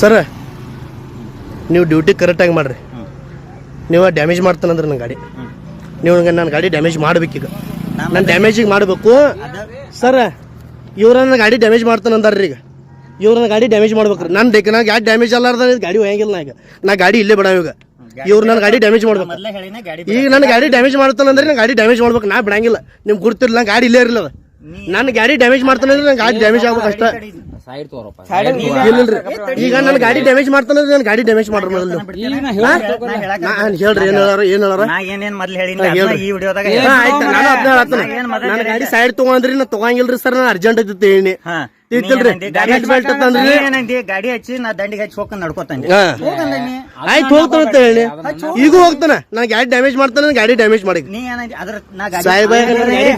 Sir ನೀವು duty ಕರೆಕ್ಟಾಗಿ ಮಾಡ್ರಿ. ನೀವು ಡ್ಯಾಮೇಜ್ ಮಾಡ್ತಾನಂದ್ರೆ ನನ್ನ ಗಾಡಿ. ನೀವು ನನ್ನ ಗಾಡಿ ಡ್ಯಾಮೇಜ್ ಮಾಡ್ಬೇಕೀಗ ನಾನು ಡ್ಯಾಮೇಜಿಗೆ ಮಾಡಬೇಕು. ಸರ್ ಇವ್ರ ನನ್ನ ಗಾಡಿ ಡ್ಯಾಮೇಜ್ ಮಾಡ್ತಾನಂದಾರ್ರಿ ಈಗ. ಇವ್ರ ನನ್ನ ಗಾಡಿ ಡ್ಯಾಮೇಜ್ ಮಾಡ್ಬೇಕ್ರಿ. ನಾನು ಬೇಕು ನಾ ಗಾಡಿ ಡ್ಯಾಮೇಜ್ ಅಲ್ಲಾರ್ದ ಗಾಡಿ ಹೋಗಿಲ್ಲ ನಾ ಈಗ. ನಾ ಗಾಡಿ ಇಲ್ಲೇ ಬಿಡ ಈಗ. ಇವ್ರು ನನ್ನ ಗಾಡಿ ಡ್ಯಾಮೇಜ್ ಮಾಡ್ಬೇಕು. ಈಗ ನನ್ನ ಗಾಡಿ ಡ್ಯಾಮೇಜ್ ಮಾಡ್ತಾನಂದ್ರೆ ನಾನು ಗಾಡಿ ಡ್ಯಾಮೇಜ್ ಮಾಡ್ಬೇಕು. ನಾ ಬಿಡಂಗಿಲ್ಲ. ನಿಮ್ಗೆ ಗುರ್ತಿರ್ಲಿಲ್ಲ ಗಾಡಿ ಇಲ್ಲೇ ಇರಲಿಲ್ಲ. ನನ್ನ ಗಾಡಿ ಡ್ಯಾಮೇಜ್ ಮಾಡ್ತಾನಂದ್ರೆ ನನ್ನ ಗಾಡಿ ಡ್ಯಾಮೇಜ್ ಆಗ್ಬೇಕು ಅಷ್ಟ ಸೈಡ್ ತೋರಪ್ಪ ಈಗ ನನ್ನ ಗಾಡಿ ಡ್ಯಾಮೇಜ್ ಮಾಡ್ತಾನ ನನ್ನ ಗಾಡಿ ಡ್ಯಾಮೇಜ್ ಮಾಡ್ರಿ ಮೊದಲು. ಹೇಳ್- ಹೇಳ್ರಿ ಏನ್ ಹೇಳಾರ ಏನ್ ಹೇಳಾರ? ಏನೇನ್ ಮೊದ್ಲು ಹೇಳಿನ ಈ ವಿಡಿಯೋದಾಗ ನಾನು ಅದನ್ನ ಹೇಳತ್ತನ ಏನ್ ಮೊದಲು ನನ್ನ ಗಾಡಿ ಸೈಡ್ ತಗೊಂಡ್ರಿ ನಾ ತಗೊಂಗಿಲ್ರಿ ಸರ್ ನಾನು ಅರ್ಜೆಂಟ್ ಐತಿ ಹೇಳಿ. ಗಾಡಿ ಬೆಲ್ಟ್ ತಂದ್ರಿ? ಏನಂದಿ ಗಾಡಿ ಹಚ್ಚಿ ನಾ ದಂಡಿಗೆ ಹಚ್ಚಿ ಹೋಗ್ ನಡ್ಕೋತಾನೆ. ಆಯ್ತು ಹೋಗ್ತಾನ ಅಂತ ಹೇಳಿ. ಈಗ ಹೋಗ್ತಾನ. ನಾ ಗಾಡಿ ಡ್ಯಾಮೇಜ್ ಮಾಡ್ತಾನೆ ಗಾಡಿ ಡ್ಯಾಮೇಜ್ ಮಾಡಿ ನೀ ಏನಂದಿ ಅದ್ರ ನಾ ಗಾಡಿ ಸಾಹೇಬ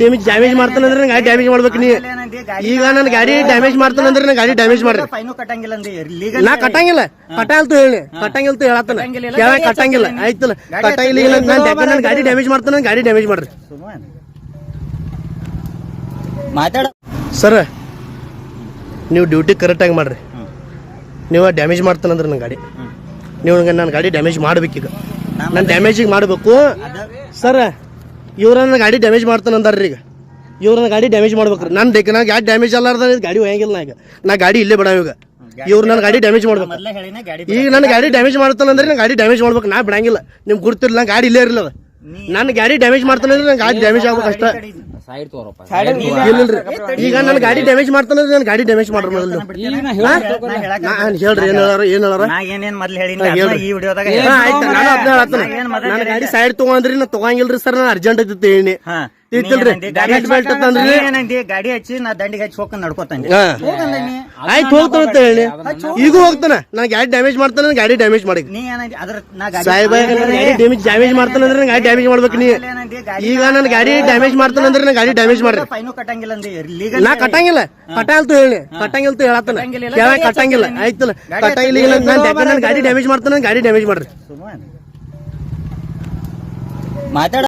ಡ್ಯಾಮೇಜ್ ಡ್ಯಾಮೇಜ್ ಮಾಡ್ತಾನಂದ್ರೆ ನನ್ನ ಗಾಡಿ ಡ್ಯಾಮೇಜ್ ಮಾಡ್ಬೇಕು ನೀ. ಈಗ ನನ್ನ ಗಾಡಿ ಡ್ಯಾಮೇಜ್ ಮಾಡ್ತಾನಂದ್ರೆ ನಾ ಗಾಡಿ ಡ್ಯಾಮೇಜ್ ಮಾಡ್ರಿ. ಫೈನು ಕಟ್ಟಂಗಿಲ್ಲ ಅಂದಿ. ಲೀಗಲ್ ನಾ ಕಟ್ಟಂಗಿಲ್ಲ. ಕಟ್ಟಂಗಿಲ್ಲ ಹೇಳಿ. ಕಟ್ಟಂಗಿಲ್ಲ ಅಂತ ಕಟ್ಟಂಗಿಲ್ಲ, ಕೇಳ ಕಟ್ಟಂಗಿಲ್ಲ. ಆಯ್ತಲ್ಲ. ಕಟ್ಟಂಗಿಲ್ಲ ನಾನು ನನ್ನ ಗಾಡಿ ಡ್ಯಾಮೇಜ್ ಮಾಡ್ತಾನೆ ಗಾಡಿ ಡ್ಯಾಮೇಜ್ ಮಾಡ್ರಿ. ಮಾತಾಡ. ಸರ್ ನೀವು ಡ್ಯೂಟಿ ಕರೆಕ್ಟಾಗಿ ಮಾಡ್ರಿ. ನೀವು ಡ್ಯಾಮೇಜ್ ಮಾಡ್ತಾನಂದ್ರೆ ನನ್ನ ಗಾಡಿ. ನೀವು ನನ್ನ ಗಾಡಿ ಡ್ಯಾಮೇಜ್ ಮಾಡ್ಬೇಕೀಗ. ನಾನು ಡ್ಯಾಮೇಜಿಗೆ ಮಾಡಬೇಕು. ಸರ್ ಇವ್ರ ನನ್ನ ಗಾಡಿ ಡ್ಯಾಮೇಜ್ ಮಾಡ್ತಾನಂದಾರ್ರಿ ಈಗ. ಇವ್ರ ನನ್ನ ಗಾಡಿ ಡ್ಯಾಮೇಜ್ ಮಾಡ್ಬೇಕು ನನ್ನ ಬೇಕು ನಾನು ಗಾಡಿ ಡ್ಯಾಮೇಜ್ ಅಲ್ಲಾರ್ದ ಗಾಡಿ ಹೋಗಿಲ್ಲ ನಾ ಈಗ. ನಾ ಗಾಡಿ ಇಲ್ಲೇ ಬಿಡ ಈಗ ಇವ್ರು ನನ್ನ ಗಾಡಿ ಡ್ಯಾಮೇಜ್ ಮಾಡ್ಬೇಕು. ಈಗ ನನ್ನ ಗಾಡಿ ಡ್ಯಾಮೇಜ್ ಮಾಡ್ತಾನಂದ್ರೆ ನಾನು ಗಾಡಿ ಡ್ಯಾಮೇಜ್ ಮಾಡ್ಬೇಕು. ನಾ ಬಿಡಂಗಿಲ್ಲ. ನಿಮ್ಗೆ ಗುರ್ತಿರ್ಲಿಲ್ಲ ಗಾಡಿ ಇಲ್ಲೇ ಇರಲಿಲ್ಲ ನನ್ನ ಗಾಡಿ ಡ್ಯಾಮೇಜ್ ಮಾಡ್ತಾನಂದ್ರೆ ನನ್ನ ಗಾಡಿ ಡ್ಯಾಮೇಜ್ ಆಗ್ಬೇಕು ಅಷ್ಟ ಸೈಡ್ ತೋರಪ್ಪ. ಈಗ ನನ್ನ ಗಾಡಿ ಡ್ಯಾಮೇಜ್ ಮಾಡ್ತಾನೆ ನನ್ನ ಗಾಡಿ ಡ್ಯಾಮೇಜ್ ಮಾಡ್ರಿ ಮೊದಲು. ಈಗ ನಾ ನಾ ಹೇಳ್- ಹೇಳಕ್ ನಾ ಹೇಳ್ರಿ ಏನ್ ಹೇಳಾರ ಏನ್ ಹೇಳಾರ? ಏನೇನ್ ಮೊದ್ಲು ಹೇಳಿನ ಈ ವಿಡಿಯೋದಾಗ ಆಯ್ತು. ನಾನು ಅದನ್ನ ಮೊದಲು ನನ್ನ ಗಾಡಿ ಸೈಡ್ ತಗೊಂಡ್ರಿ ನಾ ತಗೊಂಗಿಲ್ರಿ ಸರ್ ನಾನು ಅರ್ಜೆಂಟ್ ಇದ್ದಿತ್ತು ಹೇಳಿ. ತಿಳ್ತಿಲ್ರಿ ಗಾಡಿ ಬೆಲ್ಟ್ ಅಂತಂದ್ರಿ ಏನಂದಿ ಗಾಡಿ ಹಚ್ಚಿ ನಾ ದಂಡಿಗೆ ಹಚ್ಚಿ ಹೋಗ್ ನಡ್ಕೋತಾನೆ. ಆಯ್ತು ಹೋಗ್ತಾನ ಅಂತ ಹೇಳಿ. ಈಗ ಹೋಗ್ತಾನ. ನಾ ಗಾಡಿ ಡ್ಯಾಮೇಜ್ ಮಾಡ್ತಾನೆ ಗಾಡಿ ಡ್ಯಾಮೇಜ್ ಮಾಡಿ ನೀ ಏನಂದಿ ಅದ್ರ ನಾ ಗಾಡಿ ಸಾಹೇಬ ಡ್ಯಾಮೇಜ್ ಡ್ಯಾಮೇಜ್ ಮಾಡ್ತಾನೆ ಅಂದ್ರೆ ಗಾಡಿ ಡ್ಯಾಮೇಜ್ ಮಾಡ್ಬೇಕು ನೀ. ಈಗ ನನ್ನ ಗಾಡಿ ಡ್ಯಾಮೇಜ್ ಮಾಡ್ತಾನಂದ್ರೆ ನಾ ಗಾಡಿ ಡ್ಯಾಮೇಜ್ ಮಾಡ್ರಿ. ಫೈನು ಕಟ್ಟಂಗಿಲ್ಲ ಅಂದಿ. ಲೀಗಲ್ ನಾ ಕಟ್ಟಂಗಿಲ್ಲ. ಕಟ್ಟಂಗಿಲ್ಲ ಹೇಳಿ. ಕಟ್ಟಂಗಿಲ್ಲ ಅಂತ ಕೇಳ ಕಟ್ಟಂಗಿಲ್ಲ ಆಯ್ತಲ್ಲ. ಕಟ್ಟಂಗಿಲ್ಲ ನಾನು ಗಾಡಿ ಡ್ಯಾಮೇಜ್ ಮಾಡ್ತಾನೆ ಗಾಡಿ ಡ್ಯಾಮೇಜ್ ಮಾಡ್ರಿ. ಮಾತಾಡ.